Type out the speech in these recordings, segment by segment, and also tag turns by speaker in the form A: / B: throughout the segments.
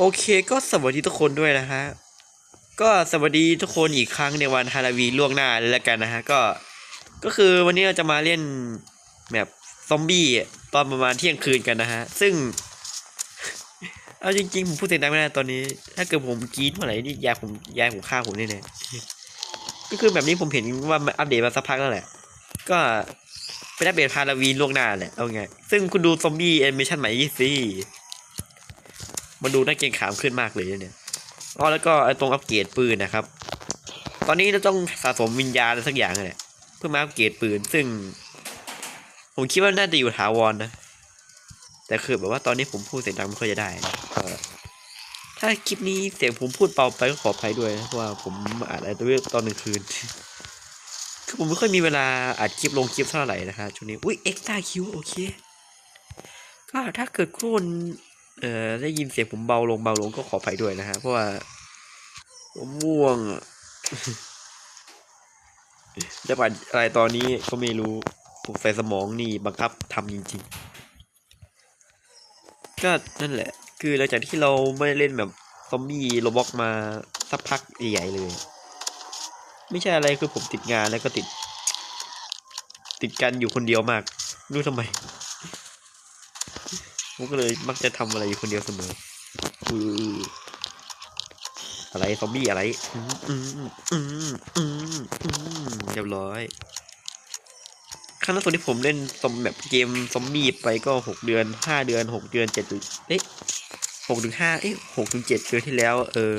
A: โอเคก็สวัสดีทุกคนด้วยนะฮะ ก็สวัสดีทุกคนอีกครั้งในวันฮาโลวีล่วงหน้าเลยแล้วกันนะฮะ ก็ ก็คือวันนี้เราจะมาเล่นแบบซอมบี้ตอนประมาณเที่ยงคืนกันนะฮะ ซึ่ง เอาจริงๆ ผมพูดเสียงดังไม่ได้ตอนนี้ ถ้าเกิดผมกรี๊ดเมื่อไหร่นี่ยายผมยายผมฆ่าผมแน่ๆก็คือแบบนี้ผมเห็นว่าอัปเดตมาสักพักแล้วแหละ ก็เป็นอัปเดตฮาโลวีล่วงหน้าแหละเอาไง ซึ่งคุณดูซอมบี้แอนิเมชันใหม่ยี่สิ มันดูน่าเกรงขามขึ้นมากเลยเนี่ยอ๋อแล้วก็ไอ้ตรงอัปเกรดปืนนะครับ ตอนนี้เราต้องสะสมวิญญาณอะไรสักอย่างเลยเพื่อมาอัปเกรดปืน ซึ่ง ผมคิดว่าน่าจะอยู่ถาวรนะแต่คือแบบว่าตอนนี้ผมพูดเสียงดังไม่ค่อยจะได้นะถ้าคลิปนี้เสียงผมพูดเบาไปก็ขออภัยด้วยนะเพราะว่าผมอานอะไรตัวเองตอนกลางคืนคือผมไม่ค่อยมีเวลาอัดคลิปลงคลิปเท่าไหร่นะคะช่วงนี้ อุ้ยเอ็กซ์ตาคิวโอเค ก็ถ้าเกิดคุณ เอ่อได้ยินเสียงผมเบาลงเบาลงก็ขออภัยด้วยนะฮะเพราะว่าผมง่วงอะจะปัดอะไรตอนนี้ก็ไม่รู้ผมใส่สมองนี่บังคับทำจริงๆ ก็นั่นแหละ คือหลังจากที่เราไม่ได้เล่นแบบซอมบี้โรบอกมาสักพักใหญ่ๆเลย ไม่ใช่อะไรคือผมติดงานแล้วก็ติด ติดกันอยู่คนเดียวมากรู้ทำไม มก็เลยมักจะทำอะไรอยู่คนเดียวเสมออืออะไรซอมบี้อะไรอืมอืมอืมอืมอืมเรียบร้อยครั้งล่าสุดที่ผมเล่นซอมแบบเกมซอมบี้ไปก็หกเดือนห้าเดือนหกเดือนเจ็ดเอ๊ะหกถึงห้าเอ๊ะหกถึงเจ็ดเดือนที่แล้ว เออ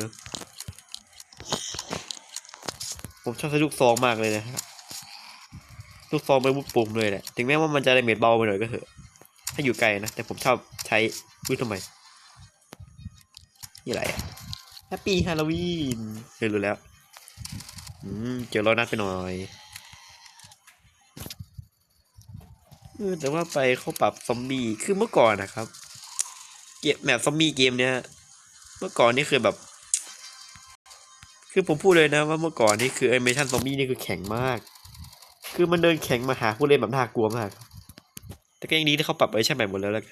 A: ผมชอบใช้ลูกซองมากเลยนะฮะลูกซองไปบุกปุ่มเลยแหละถึงแม้ว่ามันจะได้เมดเบาไปหน่อยก็เถอะ ถ้าอยู่ไกลนะ แต่ผมชอบใช้พูดทำไม นี่อะไรอะแฮปปี้ฮาโลวีนเออรู้แล้ว อืม เจอรอยนัดไปหน่อยเออแต่ว่าไปเขาปรับซอมบี้คือเมื่อก่อนนะครับ เกมแบบซอมบี้เกมเนี้ย เมื่อก่อนนี่คือแบบ คือผมพูดเลยนะว่าเมื่อก่อนนี่คือแอนิเมชันซอมบี้นี่คือแข็งมาก คือมันเดินแข็งมาหาผู้เล่นแบบน่ากลัวมาก แต่ก็ยังดีที่เขาปรับเวอร์ชันใหม่หมดแล้วแล้ว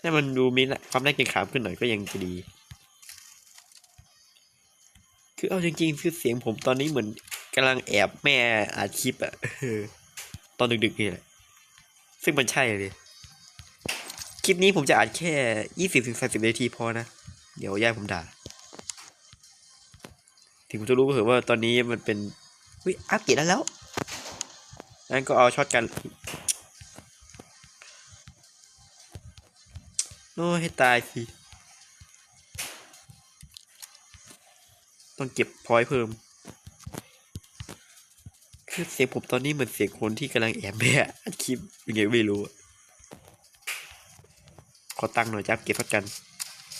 A: ถ้ามันดูมีความน่าเกรงขามขึ้นหน่อยก็ยังจะดี คือเอาจริงๆคือเสียงผมตอนนี้เหมือนกำลังแอบแม่อัดคลิปอะเออตอนดึกๆนี่แหละ ซึ่งมันใช่เลยคลิปนี้ผมจะอัดแค่ยี่สิบถึงสามสิบนาทีพอนะ เดี๋ยวย่าผมด่า ถึงผมจะรู้ก็เถอะว่าตอนนี้มันเป็นวิอัปเกรดแล้วแล้วงั้นก็เอาช็อตกัน โอ้ให้ตายสิ ต้องเก็บพอยเพิ่ม คือเสียงผมตอนนี้เหมือนเสียงคนที่กำลังแอบแม่อัดคลิปยังไงไม่รู้ ขอตังค์หน่อยจับเก็บพักกัน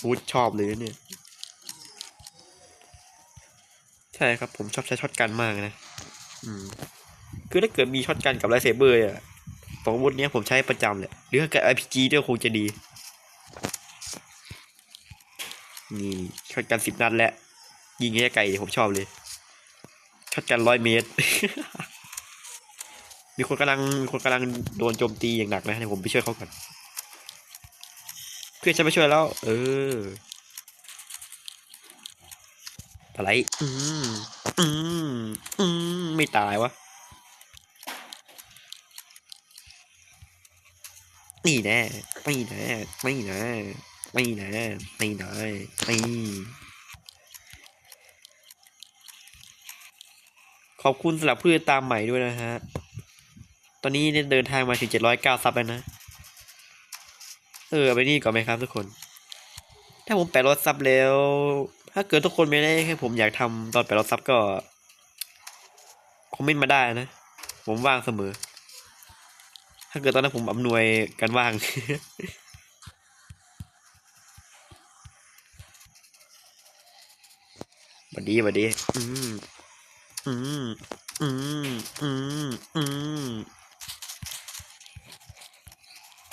A: วูดชอบเลยเนี่ย ใช่ครับผมชอบใช้ช็อตกันมากนะ อืม คือถ้าเกิดมีช็อตกันกับไลท์เซเบอร์อะสองวุธเนี้ยผมใช้ประจำเลยหรือถ้าเกิด RPG ด้วยคงจะดี นี่ช็อตกันสิบนัดแล้ว ยิงให้ไกลผมชอบเลยช็อตกันร้อยเมตร มีคนกำลังมีคนกำลังโดนโจมตีอย่างหนักนะเดี๋ยวผมไปช่วยเขาก่อนเพื่อนจะไปช่วยแล้ว เอออะไรอืมอืมอืมไม่ตายวะ นี่แน่ไม่แน่ไม่แน่ ไม่แน่ไม่ได้ไม่ขอบคุณสำหรับเพื่อนตามใหม่ด้วยนะฮะ ตอนนี้เนี่ยเดินทางมาถึงเจ็ดร้อยเก้าซับแล้วนะ เออไปนี่ก่อนไหมครับทุกคน ถ้าผมแปดร้อยซับแล้ว ถ้าเกิดทุกคนไม่ได้ให้ผมอยากทำตอนแปดร้อยซับก็คอมเมนต์มาได้นะ ผมว่างเสมอ ถ้าเกิดตอนนั้นผมอำนวยการว่าง วัดดีวัดดี อืม อืม อืม อืม อืม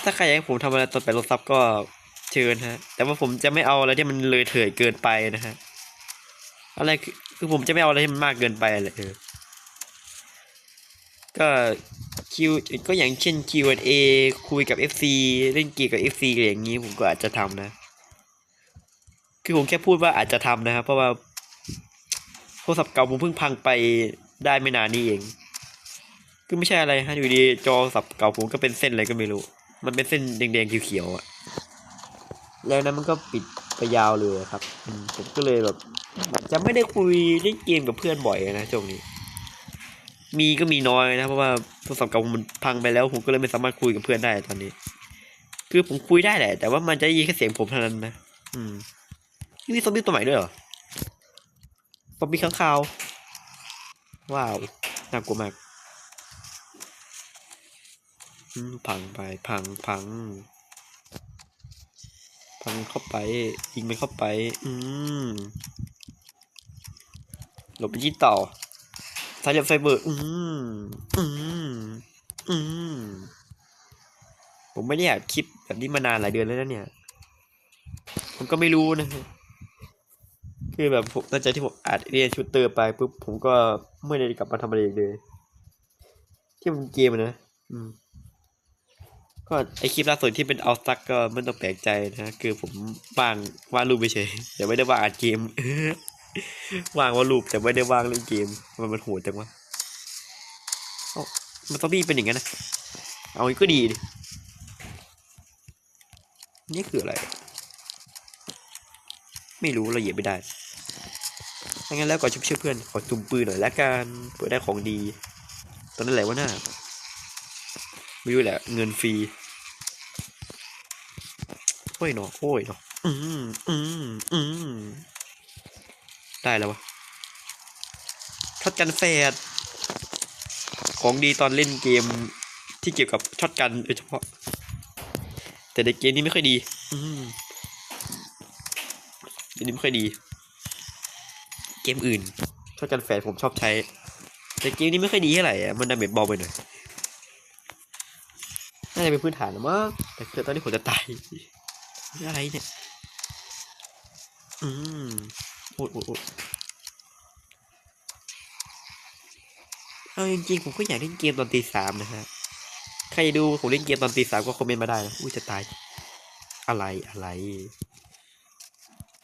A: ถ้าใครอยากให้ผมทำอะไรตอนไปรถซับก็เชิญฮะ แต่ว่าผมจะไม่เอาอะไรที่มันเลยเถิดเกินไปนะฮะ อะไรคือคือผมจะไม่เอาอะไรที่มันมากเกินไปเลยเออก็คิวก็อย่างเช่น Q&A คุยกับ FC เล่นเกมกับ FC อะไรอย่างนี้ผมก็อาจจะทำนะ คือผมแค่พูดว่าอาจจะทำนะครับเพราะว่า รศัพท์เก่าผมเพิ่งพังไปได้ไม่นานนี้เองคือไม่ใช่อะไรฮะอยู่ดีจอโทรศัพท์เก่าผมก็เป็นเส้นอะไรก็ไม่รู้ มันเป็นเส้นแดงๆเขียวๆอะแล้วนั้นมันก็ปิดไปยาวเลยครับผมก็เลยแบบจะไม่ได้คุยเล่นเกมกับเพื่อนบ่อยนะช่วงนี้ มีก็มีน้อยนะ เพราะว่าโทรศัพท์เก่าผมมันพังไปแล้ว ผมก็เลยไม่สามารถคุยกับเพื่อนได้ตอนนี้ คือผมคุยได้แหละ แต่ว่ามันจะยินแค่เสียงผมเท่านั้นนะ อืมนี่มีซอมบี้ตัวใหม่ด้วยเหรอ ซอมบี้ข้างคาว ว้าว น่ากลัวมากพังไปพังพัง พังเข้าไป ยิงมันเข้าไป อืมหลบไปยิงต่อสายเหลี่ยมไฟเบอร์ อืมอืมอืมผมไม่ได้อยากคลิปแบบนี้มานานหลายเดือนแล้วนะเนี่ย ผมก็ไม่รู้นะ คือแบบผมตั้งใจที่ผมอัดเรียนชูตเตอร์ไปปุ๊บผมก็ไม่ได้กลับมาทำอะไรอีกเลย ที่มันเกมอะนะ อืม ก็ไอคลิปล่าสุดที่เป็นเอาซักก็ไม่ต้องแปลกใจนะคือผมว่างวาดรูปไปเฉยแต่ไม่ได้ว่าอัดเกมว่างวาดรูปแต่ไม่ได้ว่างเล่นเกม มันมันโหดจังวะมันซอมบี้เป็นอย่างนั้นนะเอาอีกก็ดีดินี่คืออะไร ไม่รู้เราเหยียบไม่ได้ ถ้างั้นแล้วก่อนช่วยเพื่อนขอจุ่มปืนหน่อยละกันเพื่อได้ของดี ตอนนั้นแหละว่าหน้าไม่รู้แหละเงินฟรีโอ้ยเนาะโอ้ยเนาะอืมอืมอืมได้แล้ววะช็อตกันแฟดของดีตอนเล่นเกมที่เกี่ยวกับช็อตกันโดยเฉพาะ แต่ในเกมนี้ไม่ค่อยดี อืมเกมนี้ไม่ค่อยดี เกมอื่นช็อตกันแฟดผมชอบใช้ แต่เกมนี้ไม่ค่อยดีเท่าไหร่อะมันดาเมจเบาไปหน่อยน่าจะเป็นพื้นฐานนะมั้งแต่คือตอนนี้ผมจะตายนี่อะไรเนี่ย อืมโอ้ยโอ้ยโอ้ยเอาจริงๆผมก็อยากเล่นเกมตอนตีสามนะฮะใครดูผมเล่นเกมตอนตีสามก็คอมเมนต์มาได้นะอุ้ยจะตาย อะไรอะไร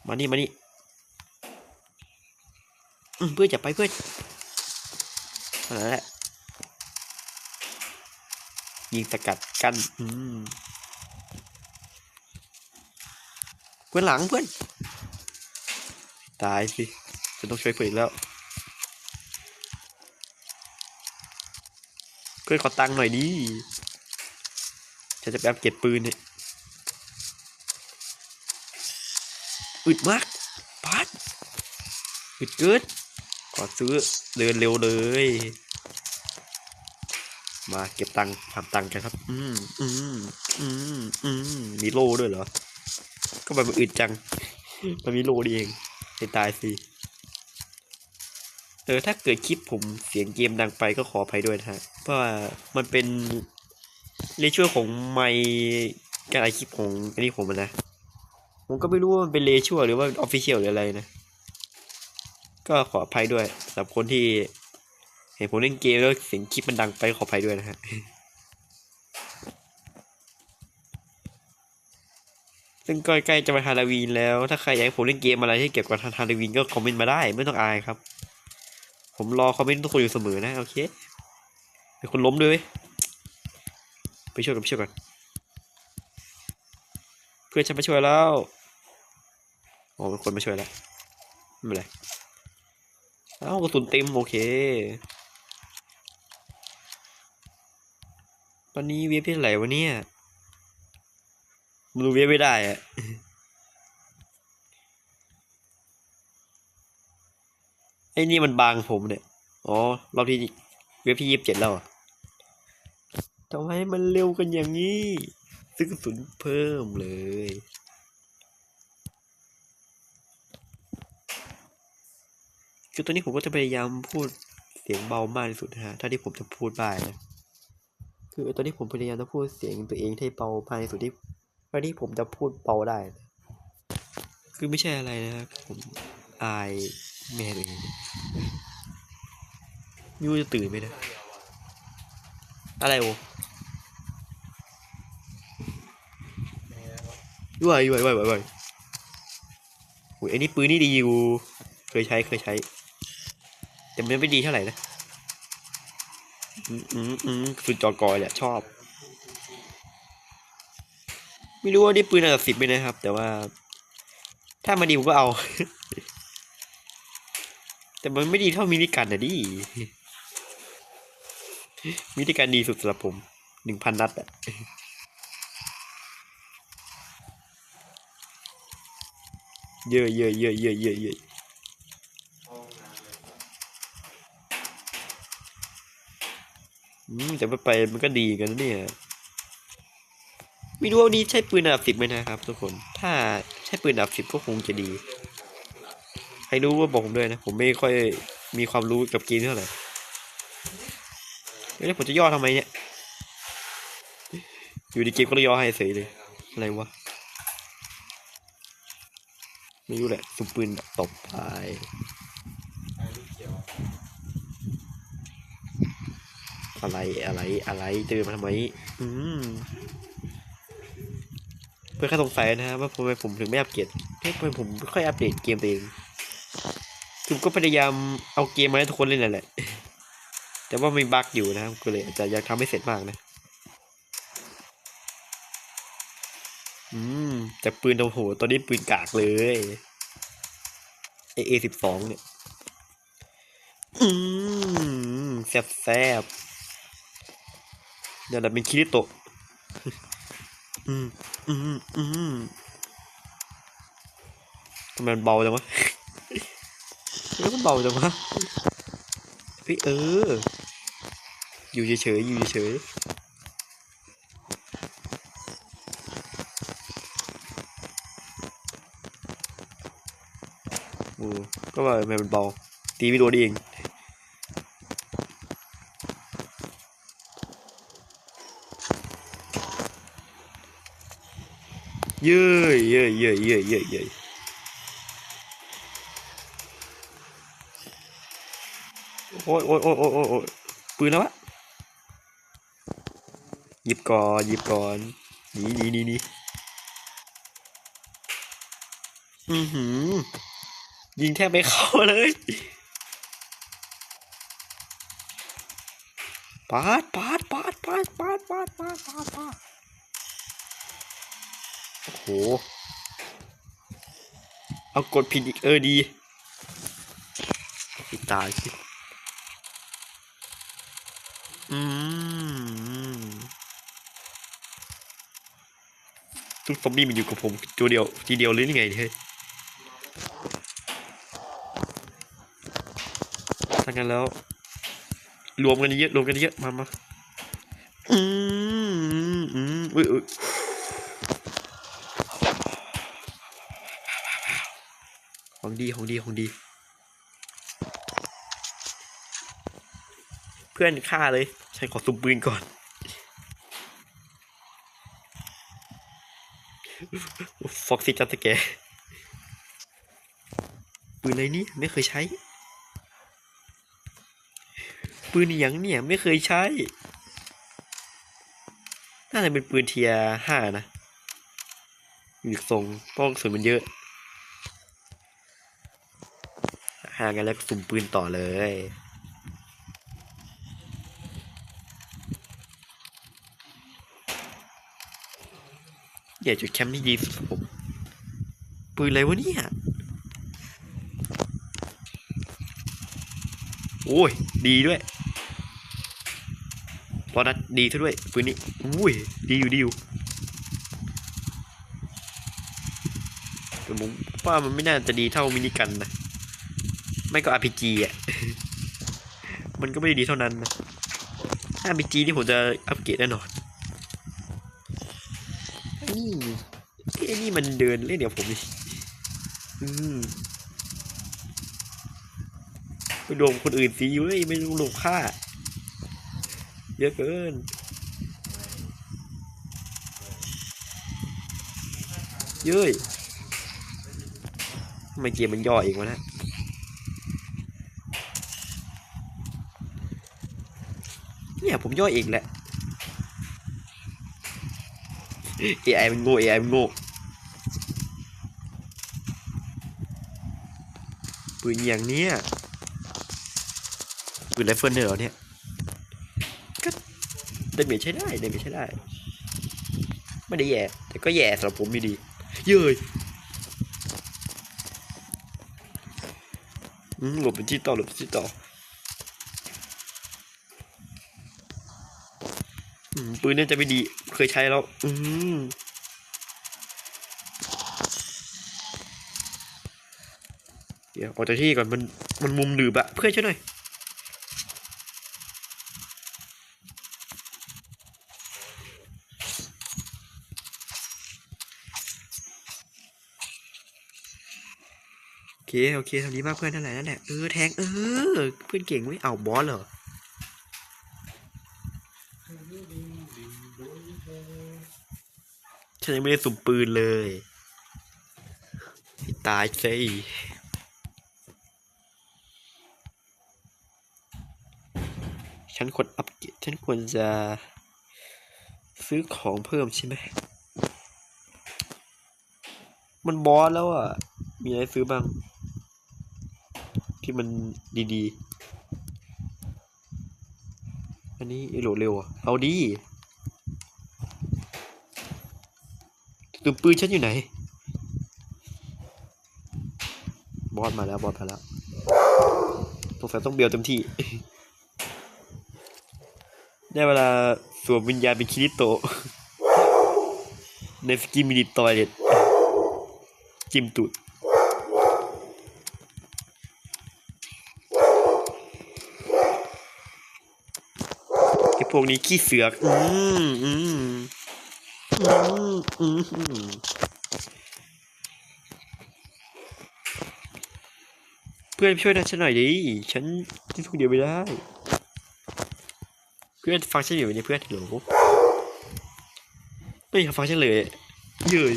A: มานี่มานี่อืม เพื่อจะไปเพื่อนนั่นแหละยิงสกัดกันอืมเพื่อนหลังเพื่อน ตายสิฉันต้องช่วยเพื่อนอีกแล้ว เพื่อนขอตังค์หน่อยดิฉันจะไปเก็บปืนเนี่ยอึดมากปัดอึดเกิน ขอซื้อเดินเร็วเลย มาเก็บตังค์ทำตังค์กันครับ อืมอืมอืมอืมมีโล่ด้วยเหรอ ก็แบบมันอึดจัง มันมีโล่ดีเองไปตายสิเออถ้าเกิดคลิปผมเสียงเกมดังไปก็ขออภัยด้วยนะฮะ เพราะว่ามันเป็นเลช่วของไมค์การอัดคลิปของอันนี้ผมนะ ผมก็ไม่รู้ว่ามันเป็นเลช่วหรือว่าออฟฟิเชียลหรืออะไรนะ ก็ขออภัยด้วยสำหรับคนที่ เห็นผมเล่นเกมแล้วเสียงคลิปมันดังไปขออภัยด้วยนะฮะซึ่งก็ใกล้จะมาฮาโลวีนแล้ว ถ้าใครอยากให้ผมเล่นเกมอะไรที่เกี่ยวกับฮาโลวีนก็คอมเมนต์มาได้ไม่ต้องอายครับ ผมรอคอมเมนต์ทุกคนอยู่เสมอนะโอเคมีคนล้มด้วยเว้ยไปช่วยกันไปช่วยกันเพื่อนฉันมาช่วยแล้วโอ้เป็นคนมาช่วยแล้วไม่เป็นไร เอ้ากระสุนเต็มโอเค ตอนนี้เวียบที่ไหนวะเนี่ยมันดูเวียไม่ได้อะไอ้นี่มันบางผมเนี่ย อ๋อ รอบที่เว็บที่ยี่สิบเจ็ดแล้วเหรอทำไมมันเร็วกันอย่างนี้ซื้อกระสุนเพิ่มเลย คือตอนนี้ผมก็จะพยายามพูดเสียงเบามากที่สุดนะฮะถ้าที่ผมจะพูดได้นะคือตอนนี้ผมพยายามจะพูดเสียงตัวเองให้เบามากที่สุดที่เท่าที่ผมจะพูดเบาได้นะคือไม่ใช่อะไรนะครับผมอายแม่ตัวเองยูจะตื่นไหมนะอะไรโอ้ยวายวยวายวายอุ้ยไอ้นี่ปืนนี่ดีอยู่เคยใช้เคยใช้ แต่มันไม่ดีเท่าไหร่นะ อืมอืมอืมสุดจอกอยแหละชอบ ไม่รู้ว่าได้ปืนอันดับสิบไหมนะครับ แต่ว่า ถ้ามันดีผมก็เอา แต่มันไม่ดีเท่ามินิกันนะดิ มินิกันดีสุดสำหรับผมหนึ่งพันนัดอะเยอะเยอะเยอะเยอะเยอะเยอะอืม แต่ไปไปมันก็ดีกันนะเนี่ยไม่รู้ว่านี่ใช่ปืนอันดับสิบไหมนะครับ ทุกคน ถ้าใช่ปืนอันดับสิบก็คงจะดี ใครรู้ว่าบอกผมด้วยนะ ผมไม่ค่อยมีความรู้กับเกมเท่าไหร่แล้วผมจะย่อทำไมเนี่ย อยู่ในเกมก็เลยย่อให้เฉยเลย อะไรวะ ไม่รู้แหละสุมปืนตบไป อะไรอะไรอะไรเดินมาทำไมอืมเพื่อแค่สงสัยนะฮะว่าทำไมผมถึงไม่อัปเกรดเฮ้ยทำไมผมไม่ค่อยอัปเดตเกมตัวเองคือผมก็พยายามเอาเกมมาให้ทุกคนเล่นนั่นแหละ แต่ว่ามีบั๊กอยู่นะครับก็เลยอาจจะยังทำไม่เสร็จมากนะ อืมแต่ปืนโอ้โหตอนนี้ปืนกากเลยเอเอสิบสองเนี่ย อืมแซบแซบ เดี๋ยวเราเป็นคิริโตะอืมอืมอืมทำไมมันเบาจังวะแล้วมันเบาจังวะเฮ้ยเออ อยู่เฉยๆอยู่เฉยๆโอ้ก็ว่าทำไมมันเบา ตีไม่โดนเอง เย้ยเย้ยเย้ยเย้ยเย้ยเย้ยโอ้ยโอ้ยโอ้ยโอ้ยโอ้ยปืนแล้ววะหยิบก่อนหยิบก่อนหนีหนีหนีหนีอือหือยิงแทบไม่เข้าเลยปาดปาดปาดปาดปาดปาดปาดปาดปาด โอ้โห เอากดผิดอีกเออดีปิดตาสิอืมทุกซอมบี้มันอยู่กับผมตัวเดียวทีเดียวหรือยังไงเนี่ยเฮ้ยถ้างั้นแล้ว รวมกันเยอะรวมกันเยอะมามาอืมอืมอุ้ยอุ้ย ของ ดีของดีของดี เพื่อนฆ่าเลย ฉันขอซุมปืนก่อน ฟ็อกซี่จับสแกปืนอะไรนี่ไม่เคยใช้ ปืนอย่างเนี่ยไม่เคยใช้ น่าจะเป็นปืนเทียห้านะอยู่ทรงเพราะกระสุนมันเยอะ ห่างกันแล้วก็สุ่มปืนต่อเลย อย่าจุดแคมป์ที่ดีสุดผมปืนอะไรวะเนี่ย โอ้ย ดีด้วยพอนัดดีซะด้วย ปืนนี้อุ้ย ดีอยู่ดีอยู่แต่ผมว่ามันไม่น่าจะดีเท่ามินิกันนะ ไม่ก็ RPG อะ มันก็ไม่ดีเท่านั้นนะ RPG นี่ผมจะอัปเกรดแน่นอนนี่ไอ้นี่มันเดินเล่นเดี๋ยวผมดิอืมไปโดมคนอื่นสิเว้ยไม่รู้ลงค่า เยอะเกินเย้ยทำไมเกมมันย่อเองวะนะ เนี่ย ผมย่อเองแหละ AI มันโง่ AI มันโง่ปืนอย่างเนี้ยปืนไรเฟิลเนี่ยเหรอเนี่ยก็ได้เมจใช้ได้ได้เมจใช้ได้ ไม่ได้แย่ แต่ก็แย่สำหรับผมอยู่ดี เย้ยอืมหลบเป็นที่ต่อหลบเป็นที่ต่ออืม ปืนเนี่ยจะไม่ดี เคยใช้แล้ว อืมเดี๋ยวออกจากที่ก่อนมันมันมุมหลืบอะเพื่อนช่วยหน่อยโอเคโอเคทำดีมากเพื่อนนั่นแหละนั่นแหละเออแทงเออเพื่อนเก่งไม่เอาบอสเหรอ ฉันยังไม่ได้สุ่มปืนเลยตายสิฉันควรอัพเกรดฉันควรจะซื้อของเพิ่มใช่ไหม มันบอสแล้วอะ มีอะไรซื้อบ้าง ที่มันดีๆ อันนี้ไอโหลดเร็วอะ เอาดี ตืมปืนฉันอยู่ไหน บอสมาแล้ว บอสมาแล้วสงสัยต้องเบียวเต็มที่ ได้เวลาสวมวิญญาณเป็นคิริโต ในสกิมินิตอยเล็ตจิ้มตูดไอพวกนี้ขี้เสือก อืมอืม เพื่อนช่วยฉันหน่อยดิ ฉันที่ทุกเดียวไม่ได้ เพื่อนฟังฉันอยู่เนี่เพื่อนเหรอไม่อยากฟังฉันเลยเย้ย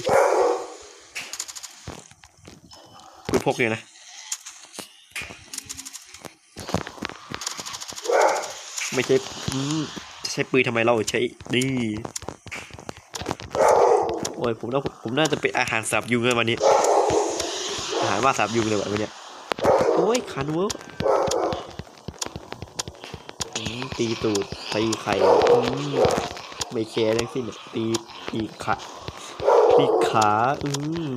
A: ปืนพกเนี่ยนะไม่ใช่ใช้ปืนทำไมเราใช้นี่ โอ้ยผมน่าผมน่าจะเป็นอาหารสาบยุงเลยวันนี้ อาหารว่าสาบยุงเลยวันนี้โอ้ยคันเวิร์กอืมตีตูดตีไข่อืมไม่แคร์ทั้งสิ้นตีตีขาตีขาอืม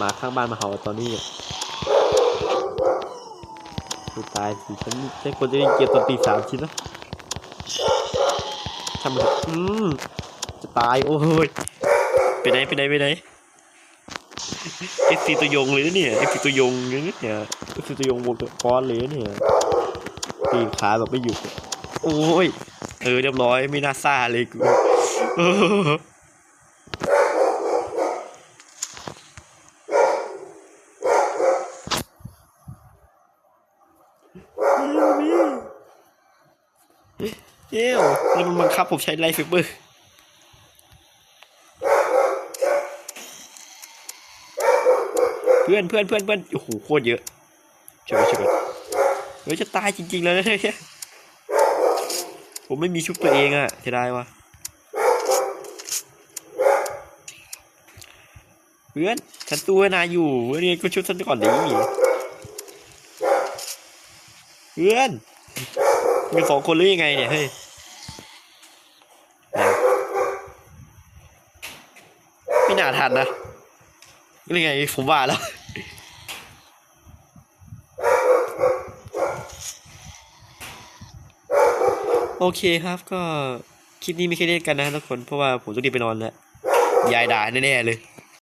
A: มาข้างบ้านมาเห่าตอนนี้ กูตายสิฉันฉันควรจะเล่นเกมตอนตีสามชิ้นนะทำมันเถอะอืมจะตายโอ้ยไปไหนไปไหนไปไหนเอฟซีตัวยงเลยนะเนี่ยเอฟซีตัวยงเลยนะเนี่ยเอฟซีตัวยงวงกับก้อนเลยนะเนี่ยตีขาแบบไม่หยุดอะโอ้ยเออเรียบร้อยไม่น่าซ่าเลยกูเออเมันบังคับผมใช้ไลฟ์เฟเบอร์เพื่อนเพื่อนเพื่อนเพื่อนโอ้โหโคตรเยอะช่วยกันช่วยเฮ้ยจะตายจริง ๆ แล้วเนี่ยผมไม่มีชุบตัวเองอะเสียดายวะเพื่อนฉันตัวนายอยู่เว้ยนี่ก็ชุบฉันก่อนดิเพื่อนมีสองคนหรือยังไงเนี่ยเฮ้ยไม่ น่าทันนะนี่ไงผมว่าแล้วโอเคครับก็คลิปนี้ไม่แค่เล่นกันนะทุกคนเพราะว่าผมต้องรีบไปนอนแล้วยายด่าแน่ๆเลย